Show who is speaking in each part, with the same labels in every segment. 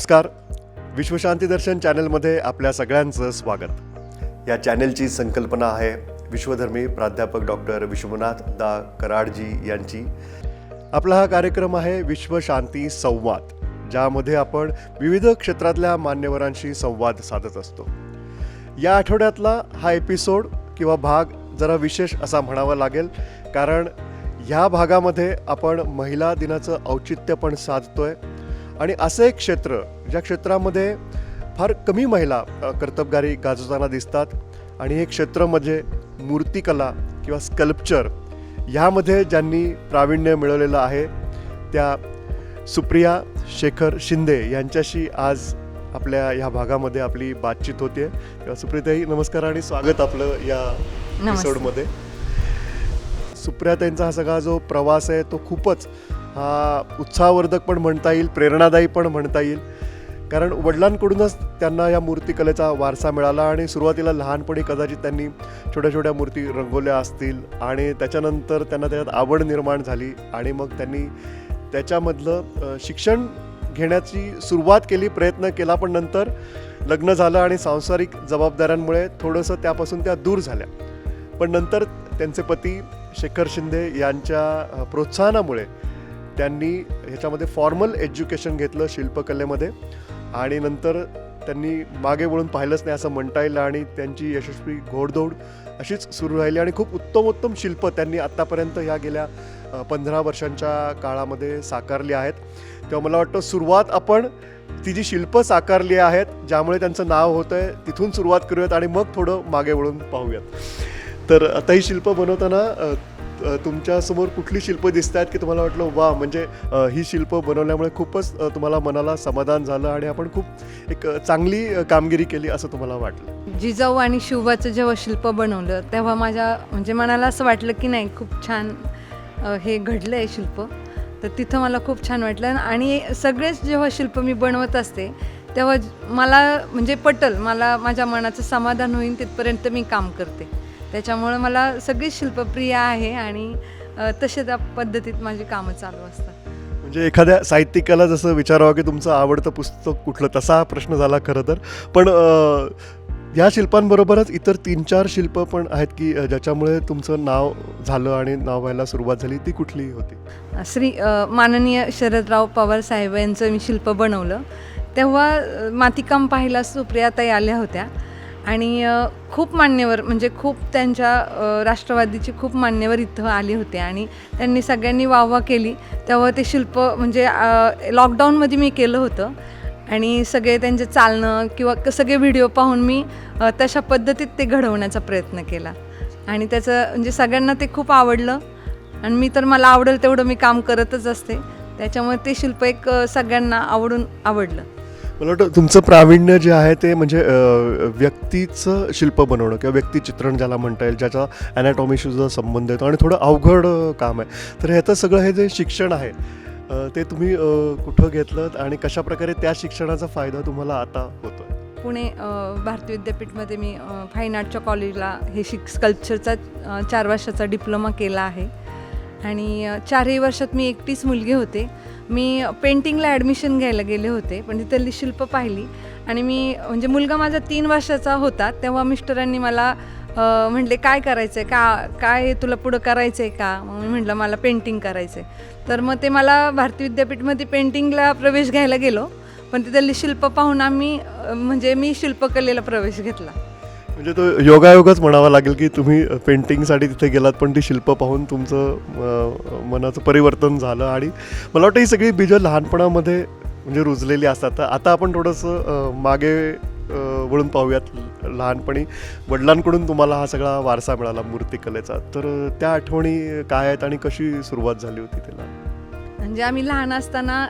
Speaker 1: नमस्कार. विश्वशांती दर्शन चॅनलमध्ये आपल्या सगळ्यांचं स्वागत. या चॅनलची संकल्पना आहे विश्वधर्मी प्राध्यापक डॉक्टर विश्वनाथ दा कराडजी यांची. आपला हा कार्यक्रम आहे विश्वशांती संवाद ज्यामध्ये आपण विविध क्षेत्रातल्या मान्यवरांशी संवाद साधत असतो. या आठवड्यातला हा एपिसोड किंवा भाग जरा विशेष असा म्हणावा लागेल कारण ह्या भागामध्ये आपण महिला दिनाचं औचित्य पण साधतोय आणि असं एक क्षेत्र ज्या क्षेत्रामध्ये फार कमी महिला कर्तबगारी गाजवताना दिसतात आणि हे क्षेत्र म्हणजे मूर्तिकला किंवा स्कल्पचर ह्यामध्ये ज्यांनी प्रावीण्य मिळवलेलं आहे त्या सुप्रिया शेखर शिंदे यांच्याशी आज आपल्या ह्या भागामध्ये आपली बातचीत होते तेव्हा सुप्रियाताई नमस्कार आणि स्वागत आपलं या एपिसोडमध्ये सुप्रियाताईंचा हा सगळा जो प्रवास आहे तो खूपच हा उत्साहवर्धक पण म्हणता येईल प्रेरणादायी पण म्हणता येईल. कारण वडिलांकडूनच त्यांना या मूर्तिकलेचा वारसा मिळाला आणि सुरुवातीला लहानपणी कदाचित त्यांनी छोट्या छोट्या मूर्ती रंगवल्या असतील आणि त्याच्यानंतर त्यांना त्याच्यात आवड निर्माण झाली आणि मग त्यांनी त्याच्यामधलं शिक्षण घेण्याची सुरुवात केली प्रयत्न केला पण नंतर लग्न झालं आणि सांसारिक जबाबदाऱ्यांमुळे थोडंसं त्यापासून त्या दूर झाल्या. पण नंतर त्यांचे पती शेखर शिंदे यांच्या प्रोत्साहनामुळे त्यांनी ह्याच्यामध्ये फॉर्मल एज्युकेशन घेतलं शिल्पकलेमध्ये. आणि नंतर त्यांनी मागे वळून पाहिलंच नाही असं म्हणता येईल आणि त्यांची यशस्वी घोडदौड अशीच सुरू राहिली. आणि खूप उत्तमोत्तम शिल्प त्यांनी आत्तापर्यंत ह्या गेल्या पंधरा वर्षांच्या काळामध्ये साकारली आहेत. तेव्हा मला वाटतं सुरुवात आपण ती जी शिल्प साकारली आहेत ज्यामुळे त्यांचं नाव होतं आहे तिथून सुरुवात करूयात आणि मग थोडं मागे वळून पाहूयात. तर आता ही शिल्प बनवताना तुमच्यासमोर कुठली शिल्प दिसत आहेत की तुम्हाला वाटलं वा म्हणजे ही शिल्प बनवल्यामुळे खूपच तुम्हाला मनाला समाधान झालं आणि आपण खूप एक चांगली कामगिरी केली असं तुम्हाला वाटलं?
Speaker 2: जिजाऊ आणि शिवबाचं जेव्हा शिल्प बनवलं तेव्हा माझ्या म्हणजे मनाला असं वाटलं की नाही खूप छान हे घडलं आहे शिल्प. तर तिथं मला खूप छान वाटलं आणि सगळेच जेव्हा शिल्प मी बनवत असते तेव्हा मला म्हणजे पटल मला माझ्या मनाचं समाधान होईल तिथपर्यंत मी काम करते. त्याच्यामुळं मला सगळीच शिल्प प्रिय आहे आणि तसे त्या पद्धतीत माझी कामं चालू असतात.
Speaker 1: म्हणजे एखाद्या साहित्यिकाला जसं विचारावं की तुमचं आवडतं पुस्तक कुठलं तसा प्रश्न झाला खरं तर. पण या शिल्पांबरोबरच इतर तीन चार शिल्प पण आहेत की ज्याच्यामुळे तुमचं नाव झालं आणि नाव व्हायला सुरुवात झाली ती कुठली होती?
Speaker 2: श्री माननीय शरदराव पवार साहेब यांचं मी शिल्प बनवलं. तेव्हा मातीकाम पाहायला सुप्रियाताई आल्या होत्या. आणि खूप मान्यवर म्हणजे खूप त्यांच्या राष्ट्रवादीची खूप मान्यवर इथं आले होते आणि त्यांनी सगळ्यांनी वाहवा केली. तेव्हा ते शिल्प म्हणजे लॉकडाऊनमध्ये मी केलं होतं आणि सगळे त्यांचे चालणं किंवा क- सगळे व्हिडिओ पाहून मी तशा पद्धतीत ते घडवण्याचा प्रयत्न केला. आणि त्याचं म्हणजे सगळ्यांना ते खूप आवडलं आणि मी तर मला आवडेल तेवढं मी काम करतच असते. त्याच्यामुळे ते शिल्प एक सगळ्यांना आवडून आवडलं.
Speaker 1: मला वाटतं तुमचं प्रावीण्य जे आहे ते म्हणजे व्यक्तीचं शिल्प बनवणं किंवा व्यक्तिचित्रण ज्याला म्हणता येईल ज्याचा अनॅटॉमीशी जो संबंध येतो आणि थोडं अवघड काम आहे. तर ह्याचं सगळं हे जे शिक्षण आहे ते तुम्ही कुठं घेतलं आणि कशाप्रकारे त्या शिक्षणाचा फायदा तुम्हाला आता होतो
Speaker 2: पुणे भारतीय विद्यापीठमध्ये मी फाईन आर्टच्या कॉलेजला हे शिक स्कल्पचरचा चार वर्षाचा डिप्लोमा केला आहे. आणि चारही वर्षात मी एकटीच मुलगी होते. मी पेंटिंगला ॲडमिशन घ्यायला गेले होते पण तिथली शिल्प पाहिली. आणि मी म्हणजे मुलगा माझा तीन वर्षाचा होता तेव्हा मिस्टरांनी मला म्हणले म्हटले काय करायचं आहे का काय तुला पुढं करायचं आहे का? मग मी म्हटलं मला पेंटिंग करायचं आहे तर मग ते मला भारती विद्यापीठमध्ये पेंटिंगला प्रवेश घ्यायला गेलो. पण तिथली शिल्प पाहून आम्ही म्हणजे मी शिल्पकलेला प्रवेश घेतला.
Speaker 1: म्हणजे तो योगायोगच म्हणावा लागेल की तुम्ही पेंटिंगसाठी तिथे गेलात पण ती शिल्प पाहून तुमचं मनाचं परिवर्तन झालं आणि मला वाटतं ही सगळी बीजं लहानपणामध्ये म्हणजे रुजलेली असतात. आता आपण थोडंसं मागे वळून पाहूयात लहानपणी. वडिलांकडून तुम्हाला हा सगळा वारसा मिळाला मूर्तिकलेचा. तर त्या आठवणी काय आहेत आणि कशी सुरुवात झाली होती त्याला
Speaker 2: म्हणजे आम्ही लहान असताना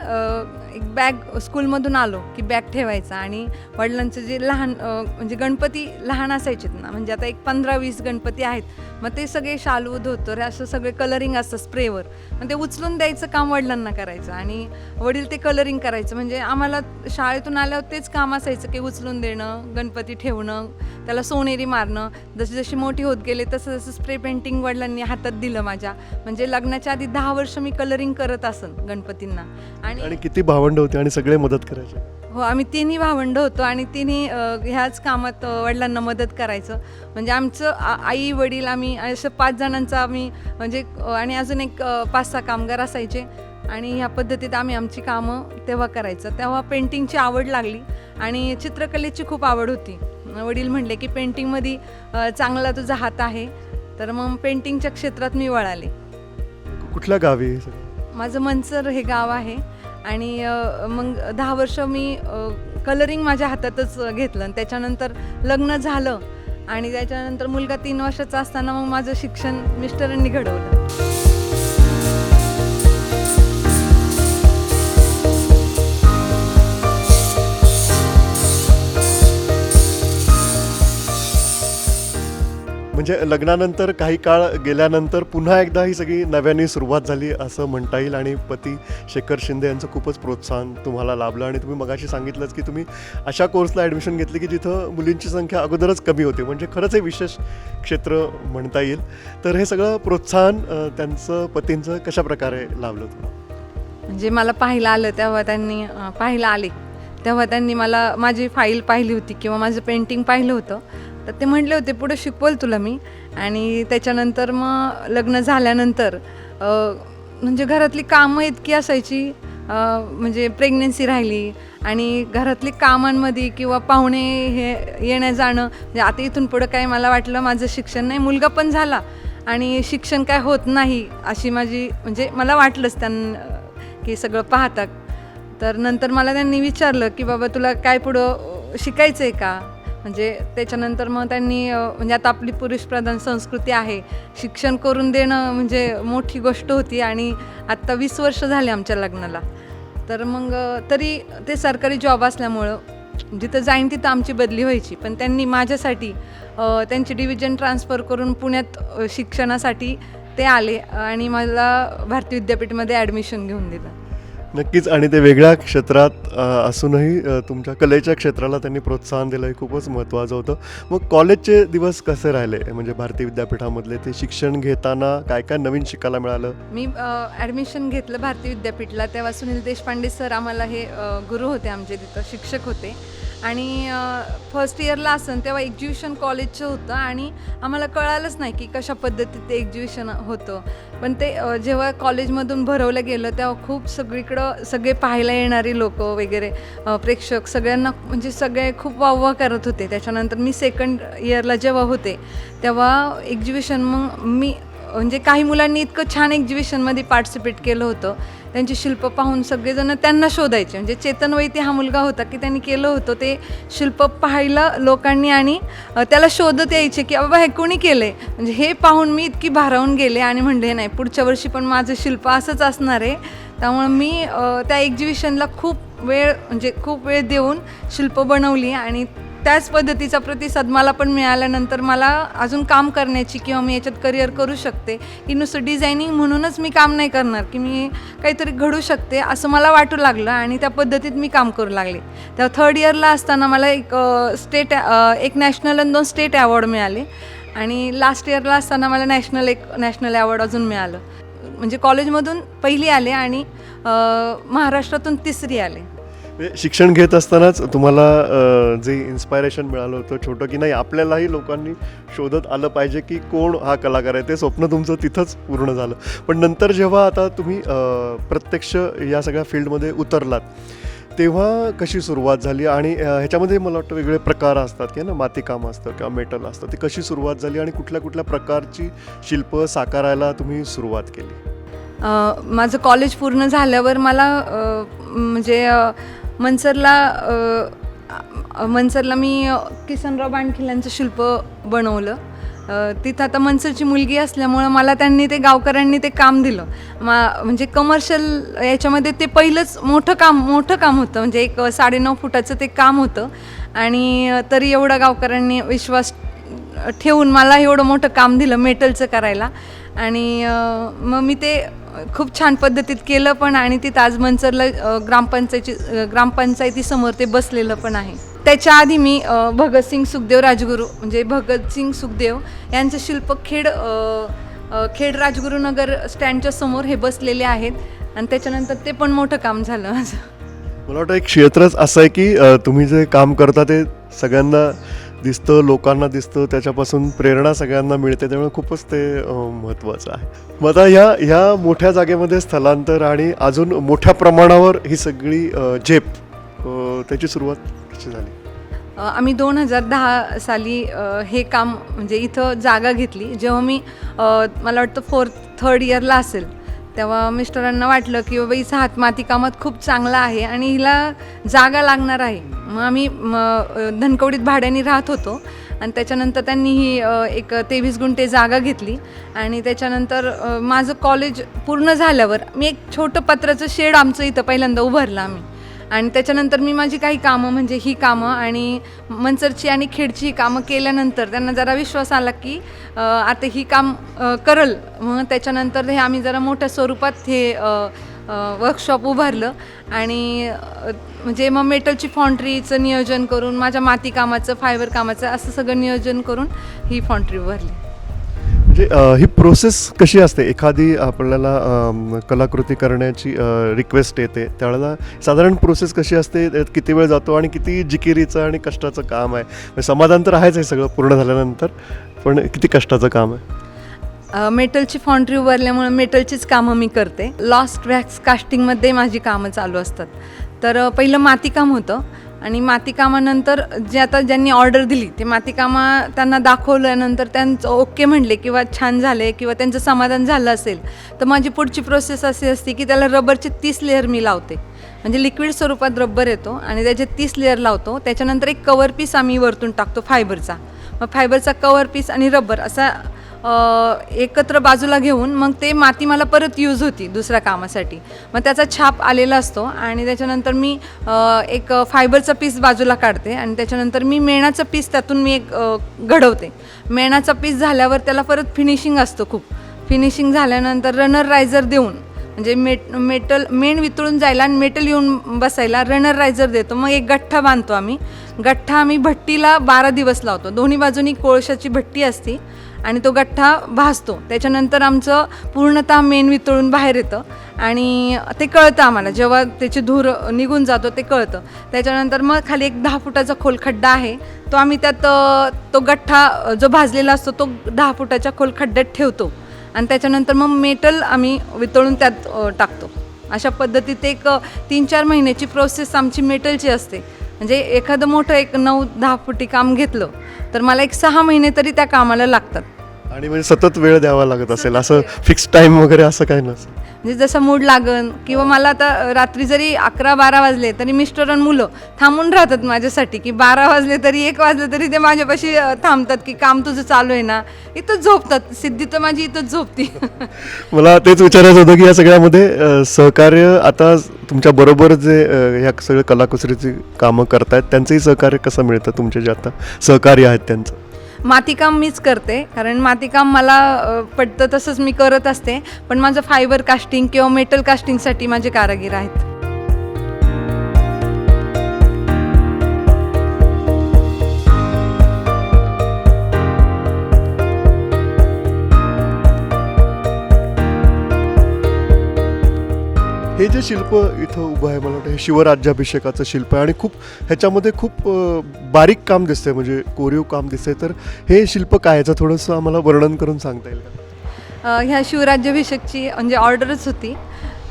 Speaker 2: एक बॅग स्कूलमधून आलो की बॅग ठेवायचा आणि वडिलांचं जे लहान म्हणजे गणपती लहान असायचेत ना म्हणजे आता एक पंधरा वीस गणपती आहेत मग ते सगळे शालू धोतर असं सगळे कलरिंग असतं स्प्रेवर. मग ते उचलून द्यायचं काम वडिलांना करायचं आणि वडील ते कलरिंग करायचं. म्हणजे आम्हाला शाळेतून आल्यावर तेच काम असायचं की उचलून देणं गणपती ठेवणं त्याला सोनेरी मारणं. जशी जशी मोठी होत गेले तसं जसं स्प्रे पेंटिंग वडिलांनी हातात दिलं माझ्या. म्हणजे लग्नाच्या आधी दहा वर्ष मी कलरिंग करत असन गणपतींना.
Speaker 1: आणि
Speaker 2: आणि
Speaker 1: किती भाव भावंड होते आणि सगळे मदत करायचे.
Speaker 2: हो आम्ही तिन्ही भावंड होतो आणि तिन्ही ह्याच कामात वडिलांना मदत करायचं. म्हणजे आमचं आई वडील आम्ही असं पाच जणांचं आम्ही म्हणजे आणि अजून एक पाच सहा कामगार असायचे. आणि ह्या पद्धतीत आम्ही आमची कामं तेव्हा करायचं. तेव्हा पेंटिंगची आवड लागली आणि चित्रकलेची खूप आवड होती. वडील म्हणले की पेंटिंगमध्ये चांगला तुझा हात आहे. तर मग पेंटिंगच्या क्षेत्रात मी वळाले.
Speaker 1: कुठल्या गावी?
Speaker 2: माझं मनसर हे गाव आहे. आणि मग दहा वर्ष मी कलरिंग माझ्या हातातच घेतलं आणि त्याच्यानंतर लग्न झालं आणि त्याच्यानंतर मुलगा तीन वर्षाचा असताना मग माझं शिक्षण मिस्टरांनी घडवलं.
Speaker 1: म्हणजे लग्नानंतर काही काळ गेल्यानंतर पुन्हा एकदा ही सगळी नव्याने सुरुवात झाली असं म्हणता येईल आणि पती शेखर शिंदे यांचं खूपच प्रोत्साहन तुम्हाला लाभलं आणि तुम्ही मगाशी सांगितलंच की तुम्ही अशा कोर्सला ॲडमिशन घेतली की जिथं मुलींची संख्या अगोदरच कमी होते. म्हणजे खरंच हे विशेष क्षेत्र म्हणता येईल. तर हे सगळं प्रोत्साहन त्यांचं पतींचं कशा प्रकारे लाभलं तुम्हाला?
Speaker 2: म्हणजे मला पाहायला आलं तेव्हा त्यांनी पाहायला आले. तेव्हा त्यांनी मला माझी फाईल पाहिली होती किंवा माझं पेंटिंग पाहिलं होतं. तर ते म्हटले होते पुढे शिकवल तुला मी. आणि त्याच्यानंतर मग लग्न झाल्यानंतर म्हणजे घरातली कामं इतकी असायची म्हणजे प्रेग्नेन्सी राहिली आणि घरातली कामांमध्ये किंवा पाहुणे हे येणं जाणं म्हणजे आता इथून पुढं काय मला वाटलं माझं शिक्षण नाही मुलगा पण झाला आणि शिक्षण काय होत नाही अशी माझी म्हणजे मला वाटलंच त्यां की सगळं पाहतात तर नंतर मला त्यांनी विचारलं की बाबा तुला काय पुढं शिकायचं आहे का? म्हणजे त्याच्यानंतर मग त्यांनी म्हणजे आता आपली पुरुषप्रधान संस्कृती आहे. शिक्षण करून देणं म्हणजे मोठी गोष्ट होती आणि आत्ता वीस वर्ष झाले आमच्या लग्नाला. तर मग तरी ते सरकारी जॉब असल्यामुळं जिथं जाईन तिथं आमची बदली व्हायची. पण त्यांनी माझ्यासाठी त्यांची डिव्हिजन ट्रान्सफर करून पुण्यात शिक्षणासाठी ते आले आणि मला भारतीय विद्यापीठमध्ये ॲडमिशन घेऊन दिलं.
Speaker 1: नक्कीच आणि ते वेगळ्या क्षेत्रात असूनही तुमच्या कलेच्या क्षेत्राला त्यांनी प्रोत्साहन दिलं हे खूपच महत्त्वाचं होतं. मग कॉलेजचे दिवस कसे राहिले? म्हणजे भारतीय विद्यापीठामधले ते शिक्षण घेताना काय काय नवीन शिकायला मिळालं?
Speaker 2: मी ॲडमिशन घेतलं भारतीय विद्यापीठला. तेव्हा सुनील देशपांडे सर आम्हाला हे गुरु होते आमचे तिथं शिक्षक होते. आणि फर्स्ट इयरला असन तेव्हा एक्झिबिशन कॉलेजचं होतं आणि आम्हाला कळालंच नाही की कशा पद्धतीत ते एक्झिबिशन होतं. पण ते जेव्हा कॉलेजमधून भरवलं गेलं तेव्हा खूप सगळीकडं सगळे पाहायला येणारी लोक वगैरे प्रेक्षक सगळ्यांना म्हणजे सगळे खूप वाहवा करत होते. त्याच्यानंतर मी सेकंड इयरला जेव्हा होते तेव्हा एक्झिबिशन मग मी म्हणजे काही मुलांनी इतकं छान एक्झिबिशनमध्ये पार्टिसिपेट केलं होतं. त्यांची शिल्प पाहून सगळेजण त्यांना शोधायचे. म्हणजे चेतन वैती हा मुलगा होता की त्यांनी केलं होतं ते शिल्प पाहायला लोकांनी आणि त्याला शोधत यायचे की बाबा हे कोणी केलं आहे म्हणजे हे पाहून मी इतकी भारावून गेले आणि म्हणले नाही पुढच्या वर्षी पण माझं शिल्प असंच असणार आहे. त्यामुळं मी त्या एक्झिबिशनला खूप वेळ म्हणजे खूप वेळ देऊन शिल्प बनवली आणि त्याच पद्धतीचा प्रतिसाद मला पण मिळाल्यानंतर मला अजून काम करण्याची किंवा मी याच्यात करिअर करू शकते. की नुसतं डिझायनिंग म्हणूनच मी काम नाही करणार की मी काहीतरी घडू शकते असं मला वाटू लागलं आणि त्या पद्धतीत मी काम करू लागले. तेव्हा थर्ड इयरला असताना मला एक स्टेट एक नॅशनल आणि दोन स्टेट अवॉर्ड मिळाले. आणि लास्ट इयरला असताना मला नॅशनल एक नॅशनल अवॉर्ड अजून मिळालं. म्हणजे कॉलेजमधून पहिली आले आणि महाराष्ट्रातून तिसरी आले.
Speaker 1: शिक्षण घेत असतानाच तुम्हाला जे इन्स्पायरेशन मिळालं होतं छोटं की नाही आपल्यालाही लोकांनी शोधत आलं पाहिजे की कोण हा कलाकार आहे. ते स्वप्न तुमचं तिथंच पूर्ण झालं. पण नंतर जेव्हा आता तुम्ही प्रत्यक्ष या सगळ्या फील्डमध्ये उतरलात तेव्हा कशी सुरुवात झाली? आणि ह्याच्यामध्ये मला वाटतं वेगळे प्रकार असतात की ना मातीकाम असतं किंवा मेटल असतं. ती कशी सुरुवात झाली आणि कुठल्या कुठल्या प्रकारची शिल्प साकारायला तुम्ही सुरुवात केली?
Speaker 2: माझं कॉलेज पूर्ण झाल्यावर मला म्हणजे मनसरला मनसरला मी किसनराव बांडखिल शिल्प बनवलं. तिथं आता मनसरची मुलगी असल्यामुळं मला त्यांनी ते गावकऱ्यांनी ते काम दिलं. मा म्हणजे कमर्शियल याच्यामध्ये ते पहिलंच मोठं काम मोठं काम होतं. म्हणजे एक साडेनऊ फुटाचं ते काम होतं. आणि तरी एवढा गावकऱ्यांनी विश्वास ठेवून मला एवढं मोठं काम दिलं मेटलचं करायला. आणि मग मी ते खूप छान पद्धतीत केलं पण आणि ती ताजमंचरला ग्रामपंचायती ग्रामपंचायतीसमोर ते बसलेलं पण आहे. त्याच्या आधी मी भगतसिंग सुखदेव राजगुरू म्हणजे भगतसिंग सुखदेव यांचं शिल्प खेड खेड राजगुरुनगर स्टँडच्या समोर हे बसलेले आहेत आणि त्याच्यानंतर ते पण मोठं काम झालं माझं.
Speaker 1: मला वाटतं एक क्षेत्रच असं आहे की तुम्ही जे काम करता ते सगळ्यांना दिसतं लोकांना दिसतं त्याच्यापासून प्रेरणा सगळ्यांना मिळते त्यामुळे खूपच ते महत्त्वाचं आहे. मग आता ह्या ह्या मोठ्या जागेमध्ये स्थलांतर आणि अजून मोठ्या प्रमाणावर ही सगळी झेप त्याची सुरुवात कशी झाली?
Speaker 2: आम्ही दोन हजार दहा साली हे काम म्हणजे इथं जागा घेतली. जेव्हा मी मला वाटतं फोर्थ थर्ड इयरला असेल तेव्हा मिस्टरांना वाटलं की बाबा हिचा हात माती कामात खूप चांगला आहे आणि हिला जागा लागणार आहे. मग आम्ही धनकवडीत भाड्याने राहत होतो आणि त्याच्यानंतर त्यांनी ही एक तेवीस गुंठे जागा घेतली आणि त्याच्यानंतर माझं कॉलेज पूर्ण झाल्यावर मी एक छोटं पत्राचं शेड आमचं इथं पहिल्यांदा उभारलं आम्ही. आणि त्याच्यानंतर मी माझी काही कामं म्हणजे ही कामं आणि मंचरची आणि खेडची ही कामं केल्यानंतर त्यांना जरा विश्वास आला की आता ही काम करल. मग त्याच्यानंतर हे आम्ही जरा मोठ्या स्वरूपात हे वर्कशॉप उभारलं. आणि म्हणजे मग मेटलची फॉन्ट्रीचं नियोजन करून माझ्या माती कामाचं फायबर कामाचं असं सगळं नियोजन करून ही फॉन्ट्री उभारली.
Speaker 1: म्हणजे ही प्रोसेस कशी असते? एखादी आपल्याला कलाकृती करण्याची रिक्वेस्ट येते. त्यावेळेला साधारण प्रोसेस कशी असते? किती वेळ जातो आणि किती जिकिरीचं आणि कष्टाचं काम आहे? म्हणजे समाधान तर आहेच आहे सगळं पूर्ण झाल्यानंतर पण किती कष्टाचं काम आहे?
Speaker 2: मेटलची फॉन्ट्री उभारल्यामुळे मेटलचीच कामं मी करते. लॉस्ट वॅक्स कास्टिंगमध्ये माझी कामं चालू असतात. तर पहिलं मातीकाम होतं. आणि मातीकामानंतर जे आता ज्यांनी ऑर्डर दिली ते मातीकामा त्यांना दाखवल्यानंतर त्यांचं ओके म्हणले किंवा छान झाले किंवा त्यांचं समाधान झालं असेल तर माझी पुढची प्रोसेस अशी असते की त्याला रबरचे तीस लेअर मी लावते. म्हणजे लिक्विड स्वरूपात रबर येतो आणि त्याचे तीस लेअर लावतो. त्याच्यानंतर एक कवर पीस आम्ही वरतून टाकतो फायबरचा मग फायबरचा कवर पीस आणि रबर असा एकत्र बाजूला घेऊन मग ते माती मला परत यूज होती दुसऱ्या कामासाठी. मग त्याचा छाप आलेला असतो आणि त्याच्यानंतर मी एक फायबरचा पीस बाजूला काढते आणि त्याच्यानंतर मी मेणाचं पीस त्यातून मी एक घडवते. मेणाचा पीस झाल्यावर त्याला परत फिनिशिंग असतं खूप. फिनिशिंग झाल्यानंतर रनर रायझर देऊन म्हणजे मेट मेटल मेण वितळून जायला आणि मेटल येऊन बसायला रनर रायझर देतो. मग एक गठ्ठा बांधतो आम्ही. गठ्ठा आम्ही भट्टीला बारा दिवस लावतो. दोन्ही बाजूनी कोळशाची भट्टी असते आणि तो गठ्ठा भासतो. त्याच्यानंतर आमचं पूर्णतः मेण वितळून बाहेर येतं आणि ते कळतं आम्हाला. जेव्हा त्याची धूर निघून जातो ते कळतं. त्याच्यानंतर मग खाली एक दहा फुटाचा खोल खड्डा आहे. तो आम्ही त्यात तो गठ्ठा जो भाजलेला असतो तो दहा फुटाच्या खोल खड्ड्यात ठेवतो. आणि त्याच्यानंतर मग मेटल आम्ही वितळून त्यात टाकतो. अशा पद्धतीत एक तीन चार महिन्याची प्रोसेस आमची मेटलची असते. म्हणजे एखादं मोठं एक नऊ दहा फुटी काम घेतलं तर मला एक सहा महिने तरी त्या कामाला लागतात.
Speaker 1: आणि म्हणजे सतत वेळ द्यावा लागत असेल असं फिक्स टाईम वगैरे असं काही नसेल
Speaker 2: म्हणजे जसं मूड लागन किंवा मला आता रात्री जरी अकरा बारा वाजले तरी मिस्टर आणि मुलं थांबून राहतात माझ्यासाठी की बारा वाजले तरी एक वाजले तरी ते माझ्यापाशी थांबतात की काम तुझं चालू आहे ना इथंच झोपतात. सिद्धी तर माझी इथंच झोपती.
Speaker 1: मला तेच विचारायचं होतं की या सगळ्यामध्ये सहकार्य आता तुमच्या बरोबर जे ह्या सगळ्या कलाकुसरीची कामं करतायत त्यांचंही सहकार्य कसं मिळतं तुमचे जे आता सहकारी आहेत त्यांचं?
Speaker 2: मातीकाम मीच करते कारण मातीकाम मला पडतं पटतं तसंच मी करत असते पण माझं फायबर कास्टिंग किंवा मेटल कास्टिंगसाठी माझे कारागीर आहेत.
Speaker 1: हे जे शिल्प इथं उभं आहे मला वाटतं हे शिवराज्याभिषेकाचं शिल्प आहे. आणि खूप ह्याच्यामध्ये खूप बारीक काम दिसतंय म्हणजे कोरीव काम दिसतंय. तर हे शिल्प काय याचं थोडंसं आम्हाला वर्णन करून सांगता येईल का?
Speaker 2: ह्या शिवराज्याभिषेकची म्हणजे ऑर्डरच होती.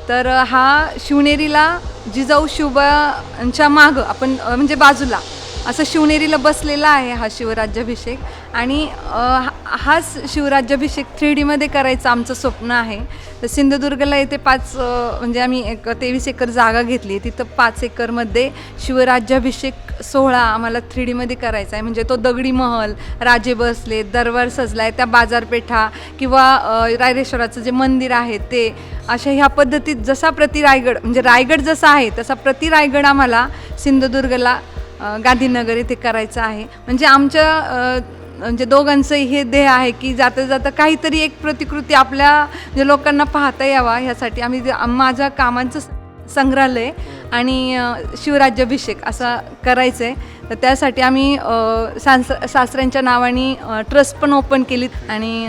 Speaker 2: तर हा शिवनेरीला जिजाऊ शिवबांच्या मागं आपण म्हणजे बाजूला असं शिवनेरीला बसलेला आहे हा शिवराज्याभिषेक. आणि हा- हाच शिवराज्याभिषेक थ्री डीमध्ये करायचं आमचं स्वप्न आहे. तर सिंधुदुर्गला येथे पाच म्हणजे आम्ही एक तेवीस एकर जागा घेतली आहे. तिथं पाच एकरमध्ये शिवराज्याभिषेक सोहळा आम्हाला थ्री डीमध्ये करायचा आहे. म्हणजे तो दगडी महल राजे बसले दरबार सजला आहे. त्या बाजारपेठा किंवा रायरेश्वराचं जे मंदिर आहे ते अशा ह्या पद्धतीत जसा प्रति रायगड म्हणजे रायगड जसा आहे तसा प्रति रायगड आम्हाला सिंधुदुर्गला गांधीनगर येथे करायचं आहे. म्हणजे आमच्या म्हणजे दोघांचंही हे ध्येय आहे की जाता जाता काहीतरी एक प्रतिकृती आपल्या जे लोकांना पाहता यावा ह्यासाठी आम्ही माझ्या कामांचं संग्रहालय आणि शिवराज्याभिषेक असा करायचं आहे तर त्यासाठी आम्ही सास सासऱ्यांच्या नावाने ट्रस्ट पण ओपन केलीत आणि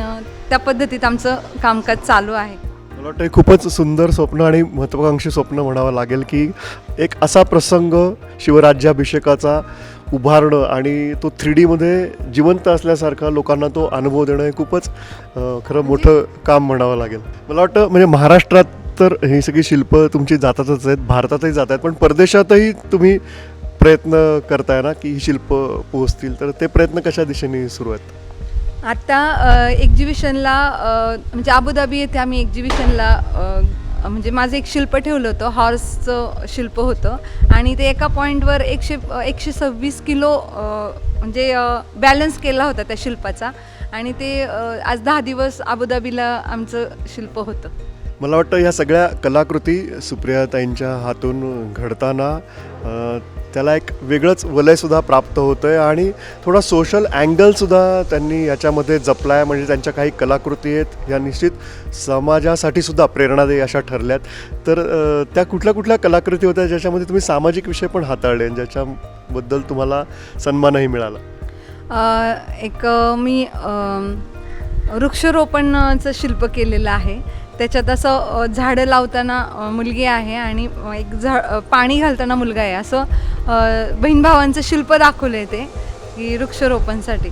Speaker 2: त्या पद्धतीत आमचं कामकाज चालू आहे.
Speaker 1: मला वाटतं हे खूपच सुंदर स्वप्न आणि महत्त्वाकांक्षी स्वप्न म्हणावं लागेल की एक असा प्रसंग शिवराज्याभिषेकाचा उभारणं आणि तो थ्री डीमध्ये जिवंत असल्यासारखा लोकांना तो अनुभव देणं हे खूपच खरं मोठं काम म्हणावं लागेल. मला वाटतं म्हणजे महाराष्ट्रात तर ही सगळी शिल्प तुमची जातातच आहेत भारतातही जात आहेत पण परदेशातही तुम्ही प्रयत्न करताय ना की ही शिल्प पोहोचतील तर ते प्रयत्न कशा दिशेने सुरू आहेत?
Speaker 2: आत्ता एक्झिबिशनला म्हणजे अबुधाबी येथे आम्ही एक्झिबिशनला म्हणजे माझं एक शिल्प ठेवलं होतं हॉर्सचं शिल्प होतं. आणि ते एका पॉईंटवर एकशे एकशे सव्वीस किलो म्हणजे बॅलन्स केला होता त्या शिल्पाचा. आणि ते आज दहा दिवस अबुधाबीला आमचं शिल्प होतं.
Speaker 1: मला वाटतं ह्या सगळ्या कलाकृती सुप्रियाताईंच्या हातून घडताना त्याला एक वेगळंच वलयसुद्धा प्राप्त होतं आहे आणि थोडा सोशल अँगलसुद्धा त्यांनी याच्यामध्ये जपला आहे म्हणजे त्यांच्या काही कलाकृती आहेत या निश्चित समाजासाठी सुद्धा प्रेरणादायी अशा ठरल्यात. तर त्या कुठल्या कुठल्या कलाकृती होत्या ज्याच्यामध्ये तुम्ही सामाजिक विषय पण हाताळले आणि ज्याच्याबद्दल तुम्हाला सन्मानही मिळाला?
Speaker 2: एक मी अम, शिल्प केलेलं आहे. त्याच्यात असं झाडं लावताना मुलगी आहे आणि एक झा पाणी घालताना मुलगा आहे. असं बहीण भावांचं शिल्प दाखवलं आहे ते की वृक्षरोपणसाठी.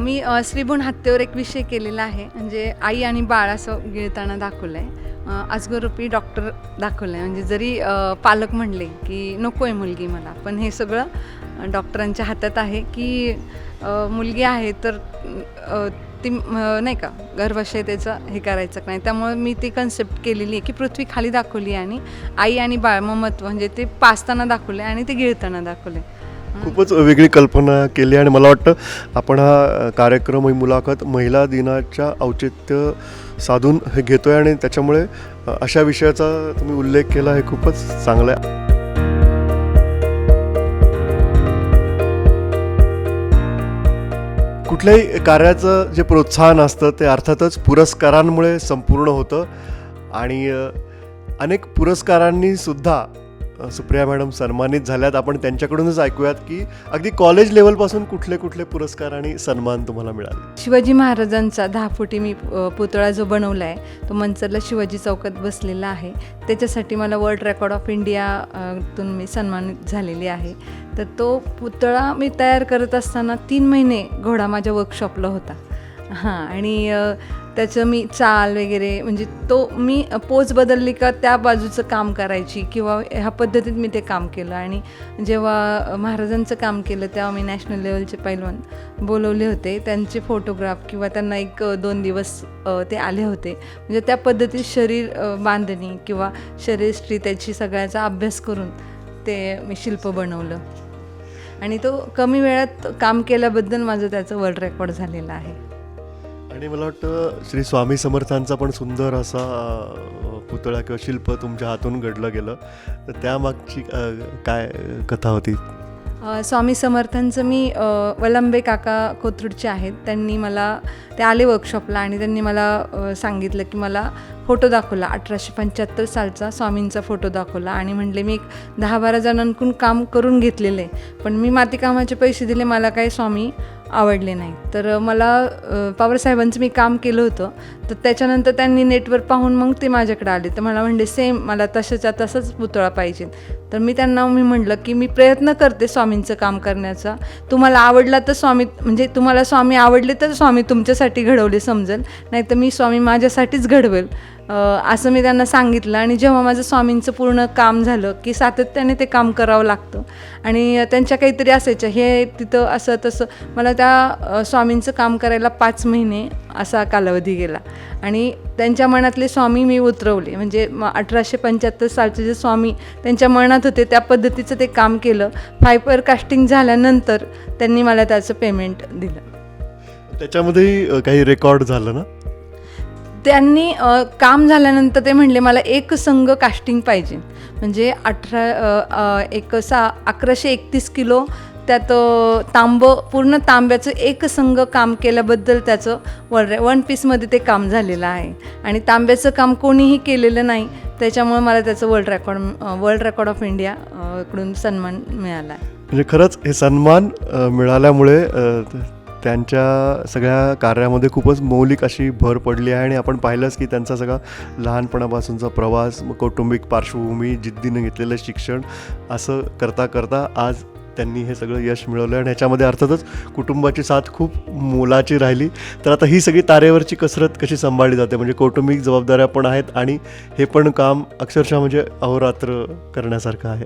Speaker 2: मी श्रीभुण हत्तेवर एक विषय केलेला आहे. म्हणजे आई आणि बाळ असं गिळताना दाखवलं आहे आजगोरूपी डॉक्टर दाखवलं आहे म्हणजे जरी पालक म्हणले की नको आहे मुलगी मला पण हे सगळं डॉक्टरांच्या हातात आहे की मुलगी आहे तर ती नाही का गर्भाशयतेचं हे करायचं नाही. त्यामुळे मी ती कन्सेप्ट केलेली आहे की पृथ्वी खाली दाखवली आहे आणि आई आणि बाळ ममत्व म्हणजे ते पाचताना दाखवले आणि ते गिळताना दाखवले
Speaker 1: खूपच वेगळी कल्पना केली आणि मला वाटतं आपण हा कार्यक्रम ही मुलाखत महिला दिनाच्या औचित्य साधून हे घेतो आहे आणि त्याच्यामुळे अशा विषयाचा तुम्ही उल्लेख केला हे खूपच चांगलं आहे. कुठल्याही कार्याचं जे प्रोत्साहन असतं ते अर्थातच पुरस्कारांमुळे संपूर्ण होतं. आणि अनेक पुरस्कारांनी सुद्धा सुप्रिया मॅडम सन्मानित झाल्यात. आपण त्यांच्याकडूनच ऐकूयात की अगदी कॉलेज लेवलपासून कुठले कुठले पुरस्कार आणि सन्मान तुम्हाला मिळाले?
Speaker 2: शिवाजी महाराजांचा दहा फुटी मी पुतळा जो बनवला आहे तो मंचरला शिवाजी चौकात बसलेला आहे. त्याच्यासाठी मला वर्ल्ड रेकॉर्ड ऑफ इंडियातून मी सन्मानित झालेली आहे. तर तो पुतळा मी तयार करत असताना तीन महिने घोडा माझ्या वर्कशॉपला होता. हां आणि त्याचं मी चाल वगैरे म्हणजे तो मी पोच बदलली का त्या बाजूचं काम करायची किंवा ह्या पद्धतीत मी ते काम केलं. आणि जेव्हा महाराजांचं काम केलं तेव्हा मी नॅशनल लेवलचे पैलवान बोलवले होते. त्यांचे फोटोग्राफ किंवा त्यांना एक दोन दिवस ते आले होते. म्हणजे त्या पद्धतीत शरीर बांधणी किंवा शरीरश्री त्याची सगळ्याचा अभ्यास करून ते मी शिल्प बनवलं. आणि तो कमी वेळात काम केल्याबद्दल माझं त्याचं वर्ल्ड रेकॉर्ड झालेलं आहे.
Speaker 1: आणि मला वाटतं श्री स्वामी समर्थांचा पण सुंदर असा पुतळा किंवा शिल्प तुमच्या हातून घडलं गेलं. तर त्यामागची काय कथा होती?
Speaker 2: स्वामी समर्थांचं मी वलंबे काका कोथरूडचे आहेत. त्यांनी मला ते आले वर्कशॉपला आणि त्यांनी मला सांगितलं की मला फोटो दाखवला. अठराशे पंच्याहत्तर सालचा स्वामींचा फोटो दाखवला आणि म्हटले मी एक दहा बारा जणांकडून काम करून घेतलेले पण मी मातीकामाचे पैसे दिले मला काही स्वामी आवडले नाही. तर मला पवारसाहेबांचं मी काम केलं होतं. तर त्याच्यानंतर त्यांनी नेटवर पाहून मग ते माझ्याकडे आले. तर मला म्हणले सेम मला तशाच्या तसाच पुतळा पाहिजे. तर मी त्यांना मी म्हटलं की मी प्रयत्न करते स्वामींचं काम करण्याचा. तुम्हाला आवडला तर स्वामी म्हणजे तुम्हाला स्वामी आवडले तर स्वामी तुमच्यासाठी घडवले समजेल. नाही तर मी स्वामी माझ्यासाठीच घडवेल. असं मी त्यांना सांगितलं. आणि जेव्हा माझं स्वामींचं पूर्ण काम झालं की सातत्याने ते काम करावं लागतं. आणि त्यांच्या काहीतरी असायच्या हे तिथं असं तसं. मला त्या स्वामींचं काम करायला पाच महिने असा कालावधी गेला. आणि त्यांच्या मनातले स्वामी मी उतरवले. म्हणजे म अठराशे पंच्याहत्तर सालचे जे स्वामी त्यांच्या मनात होते त्या पद्धतीचं ते काम केलं. फायबर कास्टिंग झाल्यानंतर त्यांनी मला त्याचं पेमेंट दिलं.
Speaker 1: त्याच्यामध्येही अ, काही रेकॉर्ड झालं ना?
Speaker 2: त्यांनी काम झाल्यानंतर ते म्हणले मला एक संघ कास्टिंग पाहिजे. म्हणजे अठरा एक सा अकराशे एकतीस किलो त्यात तांबं पूर्ण तांब्याचं एक संघ काम केल्याबद्दल त्याचं वन वन पीसमध्ये ते काम झालेलं आहे. आणि तांब्याचं काम कोणीही केलेलं नाही त्याच्यामुळे मला त्याचं world record world record of India कडून सन्मान मिळाला आहे.
Speaker 1: म्हणजे खरंच हे सन्मान मिळाल्यामुळे त्यांच्या सगळ्या कार्यामध्ये खूपच मौलिक अशी भर पडली आहे आणि आपण पाहिलंच की त्यांचा सगळा लहानपणापासूनचा प्रवास कौटुंबिक पार्श्वभूमी जिद्दीनं घेतलेलं शिक्षण असं करता करता आज त्यांनी हे सगळं यश मिळवलं आणि ह्याच्यामध्ये अर्थातच कुटुंबाची साथ खूप मोलाची राहिली. तर आता ही सगळी तारेवरची कसरत कशी सांभाळली जाते? म्हणजे कौटुंबिक जबाबदाऱ्या पण आहेत आणि हे पण काम अक्षरशः म्हणजे अहोरात्र करण्यासारखं आहे.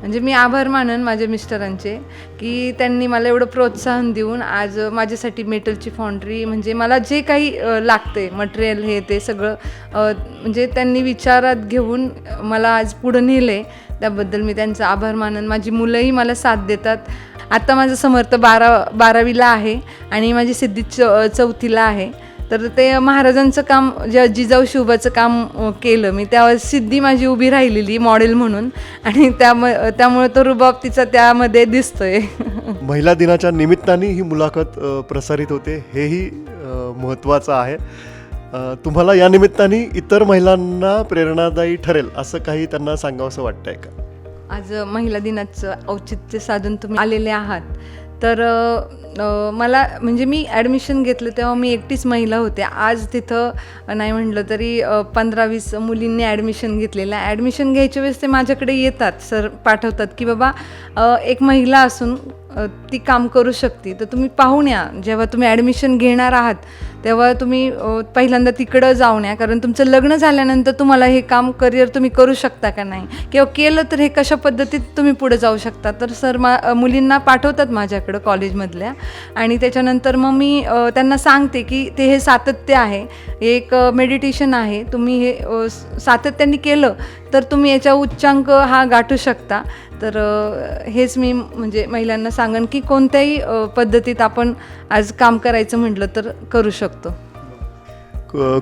Speaker 2: म्हणजे मी आभार मानन माझ्या मिस्टरांचे की त्यांनी मला एवढं प्रोत्साहन देऊन आज माझ्यासाठी मेटलची फाउंड्री म्हणजे मला जे काही लागते मटेरियल हे ते सगळं म्हणजे त्यांनी विचारात घेऊन मला आज पुढं नेले त्याबद्दल मी त्यांचा आभार मानन. माझी मुलंही मला साथ देतात. आता माझं समर्थ बारा बारावीला आहे आणि माझी सिद्धी च चौथीला आहे. तर ते महाराजांचं काम जे जिजाऊ शिवबाचं काम केलं. मी त्यावर सिद्धी माझी उभी राहिलेली मॉडेल म्हणून. आणि त्याम त्यामुळे तो रुबाब तिचा त्यामध्ये दिसतोय.
Speaker 1: महिला दिनाच्या निमित्ताने ही मुलाखत प्रसारित होते. हेही महत्त्वाचं आहे. तुम्हाला या निमित्ताने इतर महिलांना प्रेरणादायी ठरेल असं काही त्यांना सांगावंसं वाटतंय का?
Speaker 2: आज महिला दिनाचं औचित्य साधून तुम्ही आलेले आहात. तर मला म्हणजे मी ॲडमिशन घेतलं तेव्हा मी एकटीच महिला होते. आज तिथं नाही म्हटलं तरी पंधरा वीस मुलींनी ॲडमिशन घेतलेलं आहे. ॲडमिशन घ्यायच्या वेळेस ते माझ्याकडे येतात सर पाठवतात की बाबा एक महिला असून ती काम करू शकते. तर तुम्ही पाहून या. जेव्हा तुम्ही ॲडमिशन घेणार आहात तेव्हा तुम्ही पहिल्यांदा तिकडं जाऊन या. कारण तुमचं लग्न झाल्यानंतर तुम्हाला हे काम करिअर तुम्ही करू शकता का नाही? किंवा केलं तर हे कशा पद्धतीत तुम्ही पुढे जाऊ शकता? तर सर मा मुलींना पाठवतात माझ्याकडं कॉलेजमधल्या. आणि त्याच्यानंतर मग मी त्यांना सांगते की ते हे सातत्य आहे. हे एक मेडिटेशन आहे. तुम्ही हे सातत्याने केलं तर तुम्ही याच्या उच्चांक हा गाठू शकता. तर हेच मी म्हणजे महिलांना सांगन की कोणत्याही पद्धतीत आपण आज काम करायचं म्हटलं तर करू शकतो.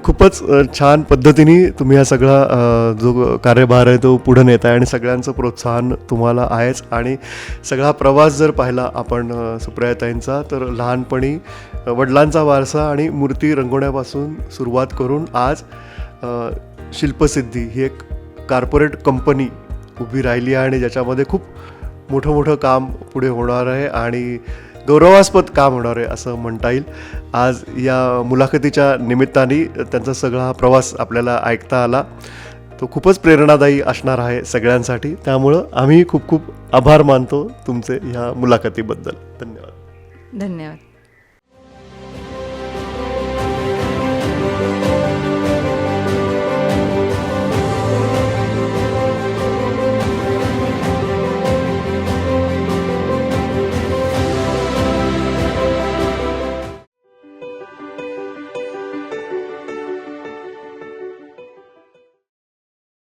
Speaker 1: खूपच छान पद्धतीने तुम्ही हा सगळा जो कार्यभार आहे तो पुढे नेत आहे आणि सगळ्यांचं प्रोत्साहन तुम्हाला आहेच आणि सगळा प्रवास जर पाहिला आपण सुप्रियाताईंचा तर लहानपणी वडिलांचा वारसा आणि मूर्ती रंगवण्यापासून सुरुवात करून आज शिल्पसिद्धी ही एक कार्पोरेट कंपनी उभी राहिली आहे आणि ज्याच्यामध्ये खूप मोठं मोठं काम पुढे होणार आहे आणि गौरवास्पद काम होणार आहे असं म्हणता येईल. आज या मुलाखतीच्या निमित्ताने त्यांचा सगळा हा प्रवास आपल्याला ऐकता आला. तो खूपच प्रेरणादायी असणार आहे सगळ्यांसाठी. त्यामुळं आम्ही खूप खूप आभार मानतो तुमचे ह्या मुलाखतीबद्दल. धन्यवाद.
Speaker 2: धन्यवाद.